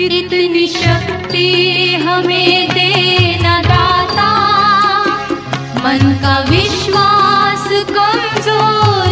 इतनी शक्ति हमें देना दाता मन का विश्वास कमजोर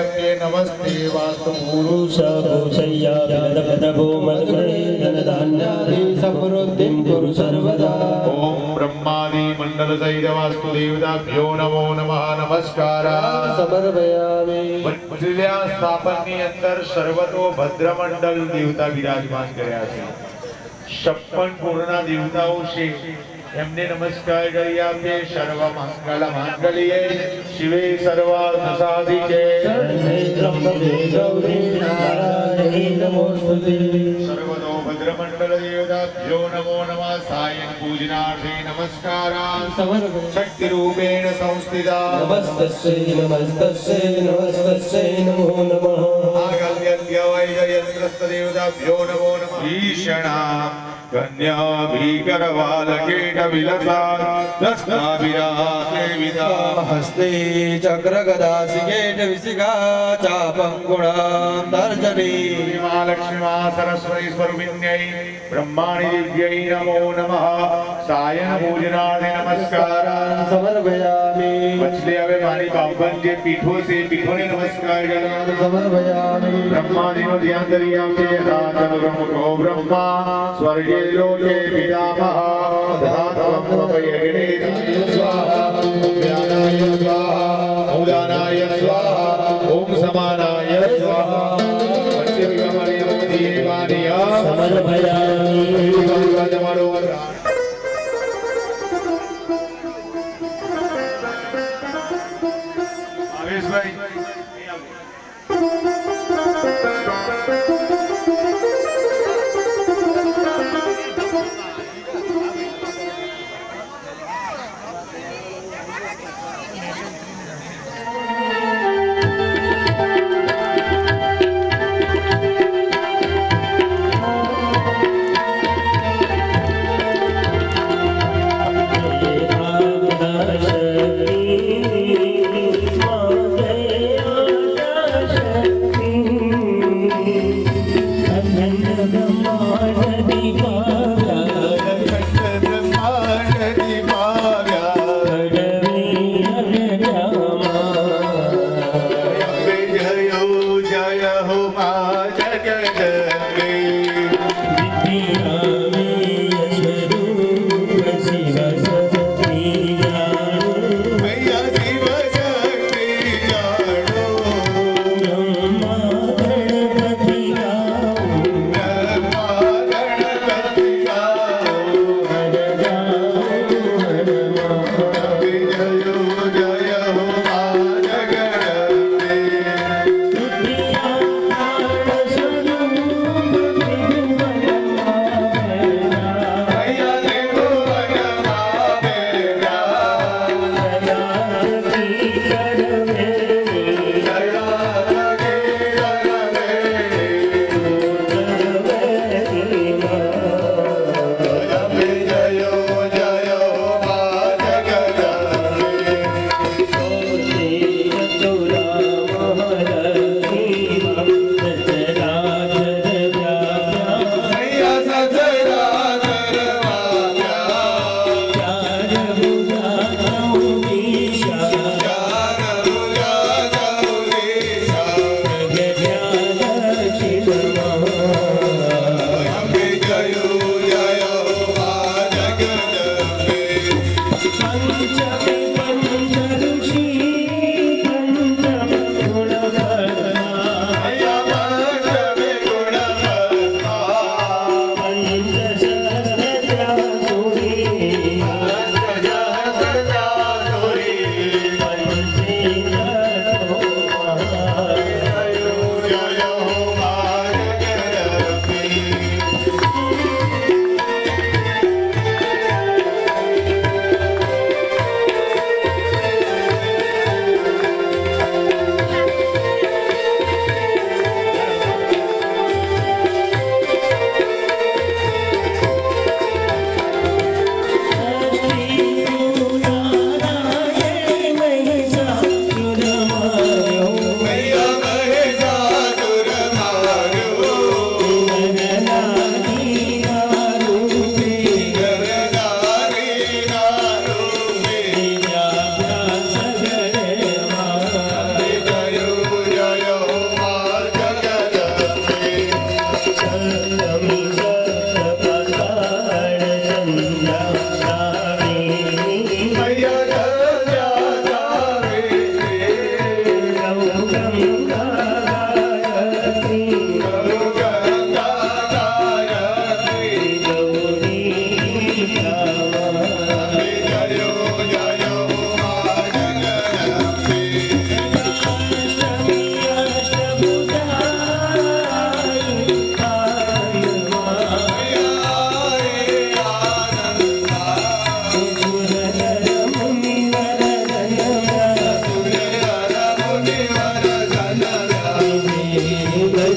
नमस्कार जयाप्ये नमस्ते वास्तु गुरु भूषभूषय्या विदपदभो मद्गणे धनधान्यादि समृद्धिं कुरु सर्वदा ओम ब्रह्मादि मंडल सहित वास्तु देवताभ्यो नमो नमः नमस्कार સમર્પયામિ વત્સલ્યા સ્થાપનની અંદર સર્વતો ભદ્ર મંડળ દેવતા વિરાજમાન કર્યા છે છપ્પન કુળના દેવતાઓ છે એમને નમસ્કાર કરી આપીએ. સર્વ મંગલ મંગલિયે શિવે સર્વાર્થ સાધિકે સર્વદો ભદ્રમંડલદેવતાભ્યો નમો નમઃ. સાયન પૂજનાર્થે નમસ્કારા શક્તિ રૂપેણ સંસ્થિતા ભીષણા विलसा दस्ताभिरासेविता हस्ते चक्रगदासिकेट विशिखा चापङ्गुणां तर्जनी महालक्ष्मीमा सरस्वती स्वरूपिण्यै ब्रह्माणि दिव्यै नमो नमः सायन पूजनार्थे नमस्कारा સમર્પયામિ વચલે હવે મારી બાબન જે પીઠો છે પીઠોને નમસ્કાર કર્યા સમર્પયામિ બ્રહ્માદિનો ધ્યાન કરી આપે રાતનુરમુખો બ્રહ્મા સ્વર્ગે લોકે પિતામહ लोके पितामह धातवं ममयगिने स्वाहा ज्ञानाय स्वाहा औदानाय स्वाहा ॐ समानाय स्वाहा समर्पयामि Hare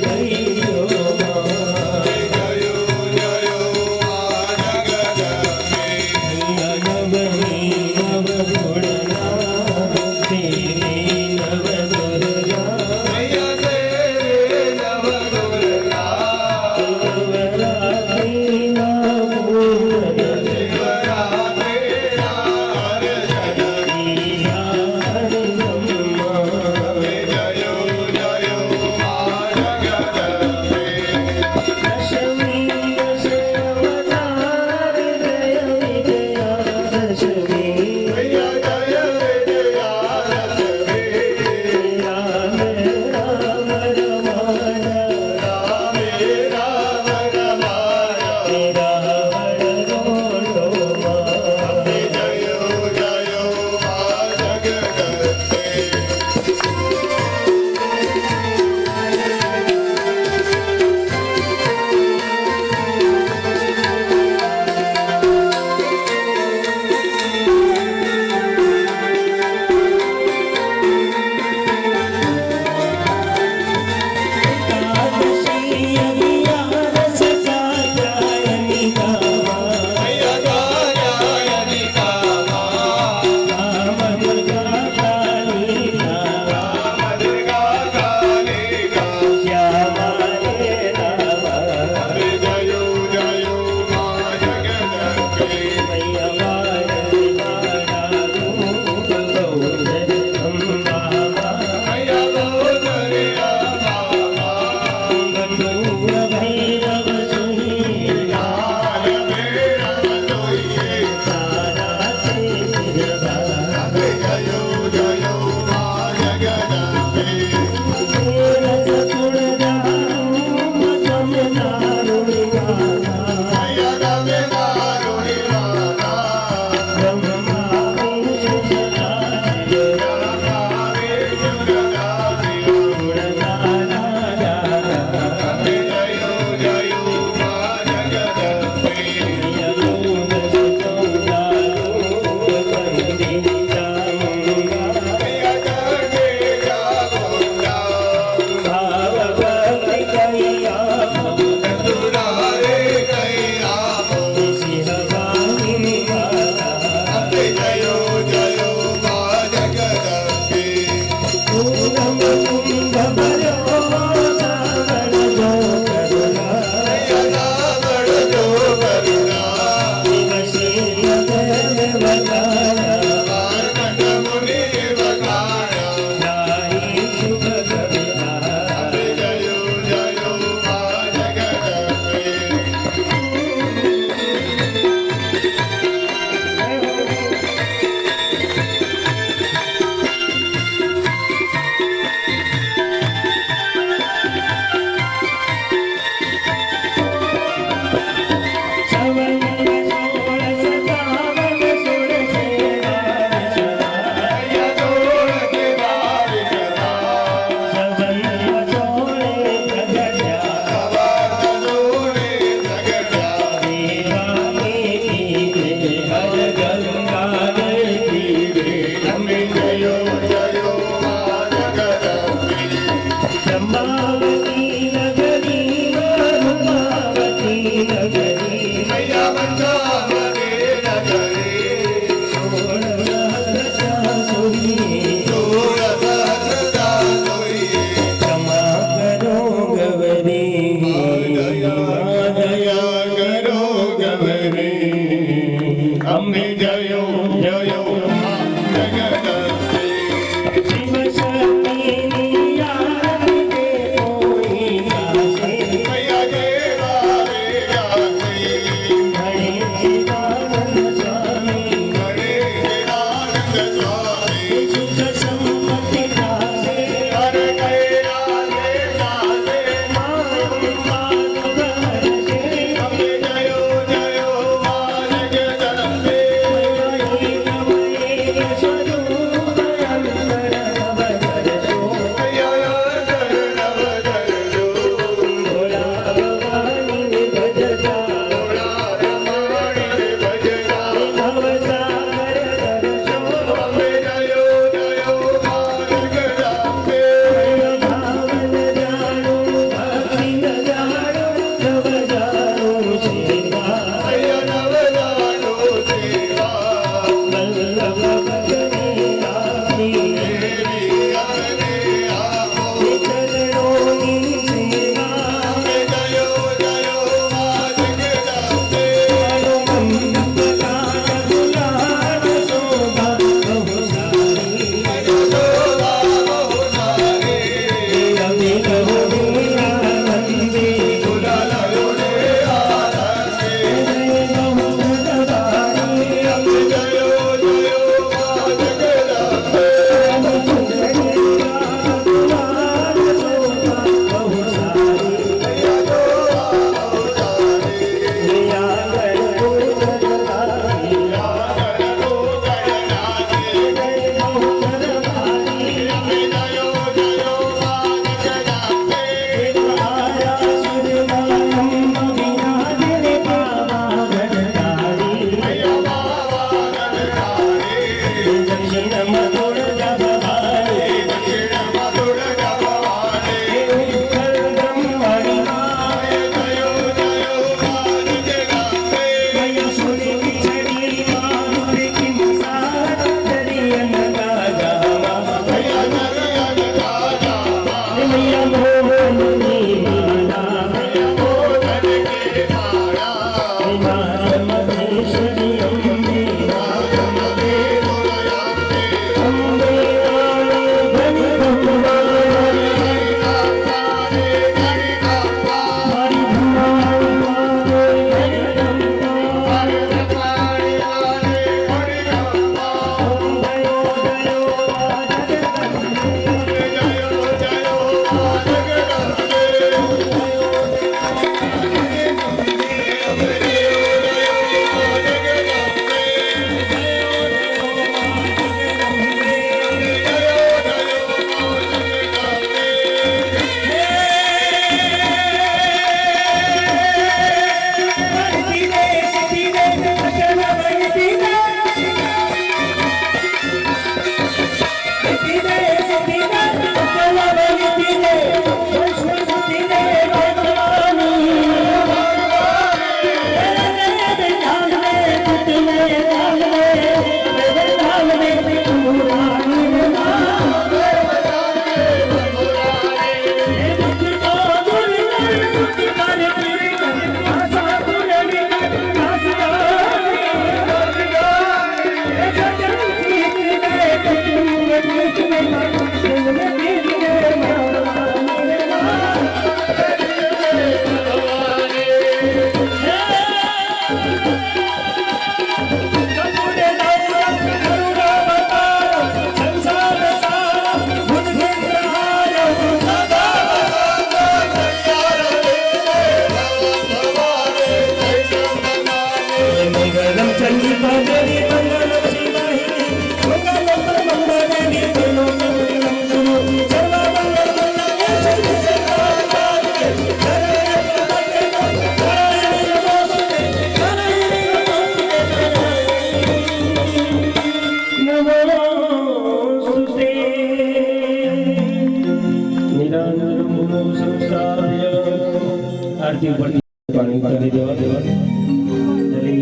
Jaya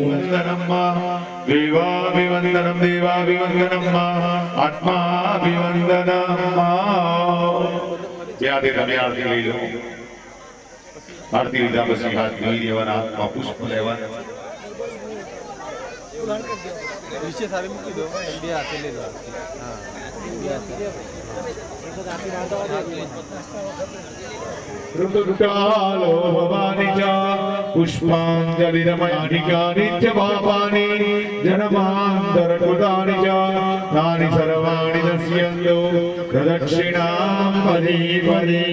વંદનમ્મા દેવાભિવંદનમ દેવાભિવંદનમ્મા આત્માભિવંદનમ્મા તમે આરતી લઈ લો આરતી લીધા પછી હાથ ધોઈ લેવાના હાથમાં પુષ્પ લેવાના નીચે સારી મૂકી દો બે હાથે લઈ લો હા બે હાથે ऋतुकालो भवानि च पुष्पाञ्जलिरमयाधिकानि च पापानि जन्मान्तरकृतानि च तानि सर्वाणि दस्यन्तो प्रदक्षिणां पदी पदी